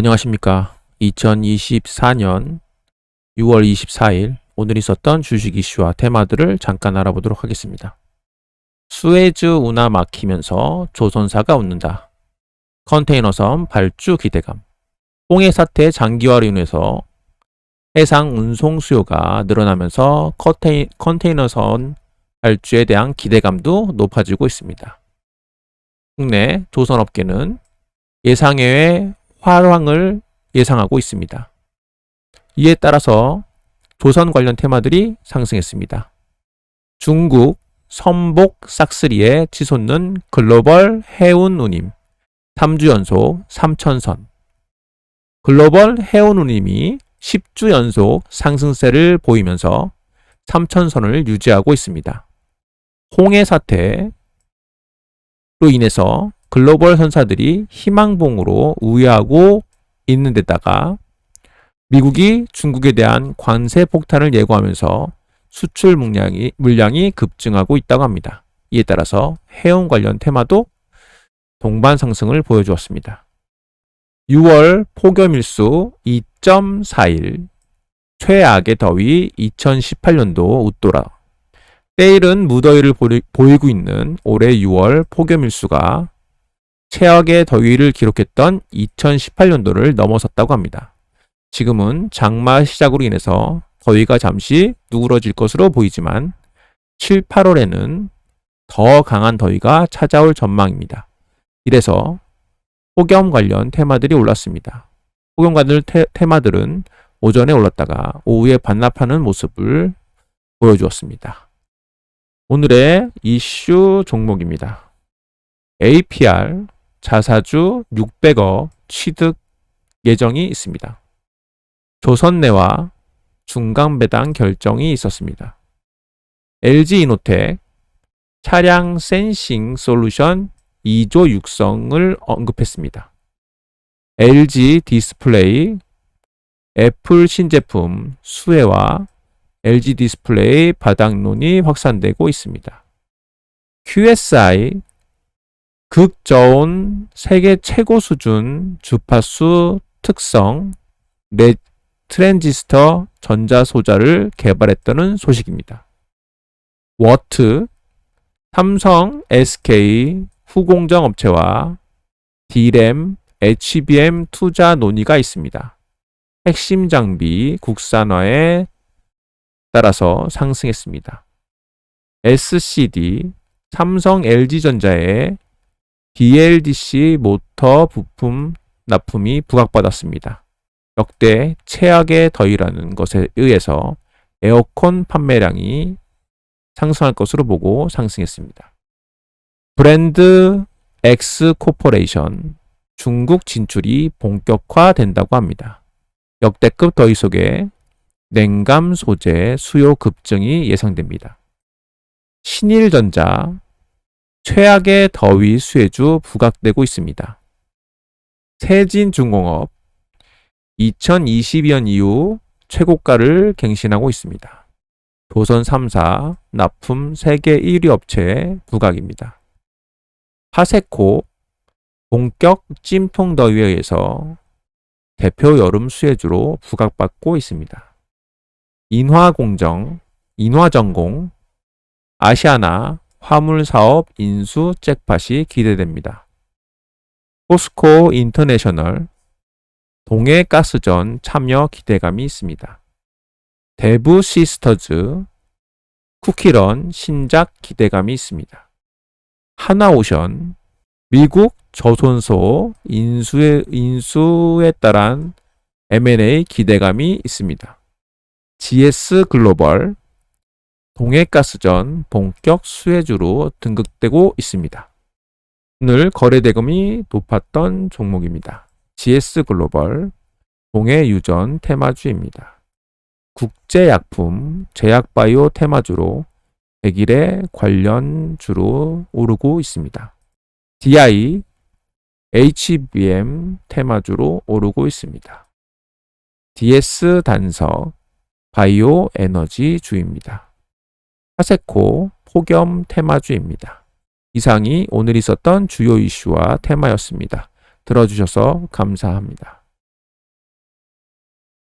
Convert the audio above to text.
안녕하십니까. 2024년 6월 24일 오늘 있었던 주식 이슈와 테마들을 잠깐 알아보도록 하겠습니다. 수에즈 운하 막히면서 조선사가 웃는다. 컨테이너섬 발주 기대감. 홍해 사태 장기화로 인해서 해상 운송 수요가 늘어나면서 컨테이, 컨테이너선 발주에 대한 기대감도 높아지고 있습니다. 국내 조선업계는 예상외의 활황을 예상하고 있습니다. 이에 따라서 조선 관련 테마들이 상승했습니다. 중국 선복 싹스리에 치솟는 글로벌 해운 운임 3주 연속 3천선 글로벌 해운 운임이 10주 연속 상승세를 보이면서 3천선을 유지하고 있습니다. 홍해 사태로 인해서 글로벌 선사들이 희망봉으로 우회하고 있는 데다가 미국이 중국에 대한 관세 폭탄을 예고하면서 수출 물량이, 물량이 급증하고 있다고 합니다. 이에 따라서 해운 관련 테마도 동반 상승을 보여주었습니다. 6월 폭염일수 2.41 최악의 더위 2018년도 웃돌아 때일은 무더위를 보이고 있는 올해 6월 폭염일수가 최악의 더위를 기록했던 2018년도를 넘어섰다고 합니다. 지금은 장마 시작으로 인해서 더위가 잠시 누그러질 것으로 보이지만 7, 8월에는 더 강한 더위가 찾아올 전망입니다. 이래서 폭염 관련 테마들이 올랐습니다. 폭염 관련 테, 테마들은 오전에 올랐다가 오후에 반납하는 모습을 보여주었습니다. 오늘의 이슈 종목입니다. APR 자사주 600억 취득 예정이 있습니다. 조선내와 중간 배당 결정이 있었습니다. LG 이노텍 차량 센싱 솔루션 2조 육성을 언급했습니다. LG 디스플레이 애플 신제품 수혜와 LG 디스플레이 바닥론이 확산되고 있습니다. QSI 극저온 세계 최고 수준 주파수 특성 넷 트랜지스터 전자소자를 개발했다는 소식입니다. 워트, 삼성, SK, 후공정 업체와 D램, HBM 투자 논의가 있습니다. 핵심 장비 국산화에 따라서 상승했습니다. SCD, 삼성 LG전자의 BLDC 모터 부품 납품이 부각받았습니다. 역대 최악의 더위라는 것에 의해서 에어컨 판매량이 상승할 것으로 보고 상승했습니다. 브랜드 X 코퍼레이션 중국 진출이 본격화된다고 합니다. 역대급 더위 속에 냉감 소재 수요 급증이 예상됩니다. 신일전자 최악의 더위 수혜주 부각되고 있습니다. 세진중공업 2022년 이후 최고가를 갱신하고 있습니다. 도선 3사 납품 세계 1위 업체 부각입니다. 하세코 본격 찜통 더위에 의해서 대표 여름 수혜주로 부각받고 있습니다. 인화공정, 인화전공, 아시아나 화물 사업 인수 잭팟이 기대됩니다. 포스코 인터내셔널 동해 가스전 참여 기대감이 있습니다. 대부 시스터즈 쿠키런 신작 기대감이 있습니다. 하나오션 미국 저손소 인수에, 인수에 따른 M&A 기대감이 있습니다. GS 글로벌 동해가스전 본격 수혜주로 등극되고 있습니다. 오늘 거래대금이 높았던 종목입니다. GS 글로벌 동해유전 테마주입니다. 국제약품, 제약바이오 테마주로 100일에 관련주로 오르고 있습니다. DI, HBM 테마주로 오르고 있습니다. DS 단석, 바이오 에너지 주입니다. 하세코 폭염 테마주입니다. 이상이 오늘 있었던 주요 이슈와 테마였습니다. 들어주셔서 감사합니다.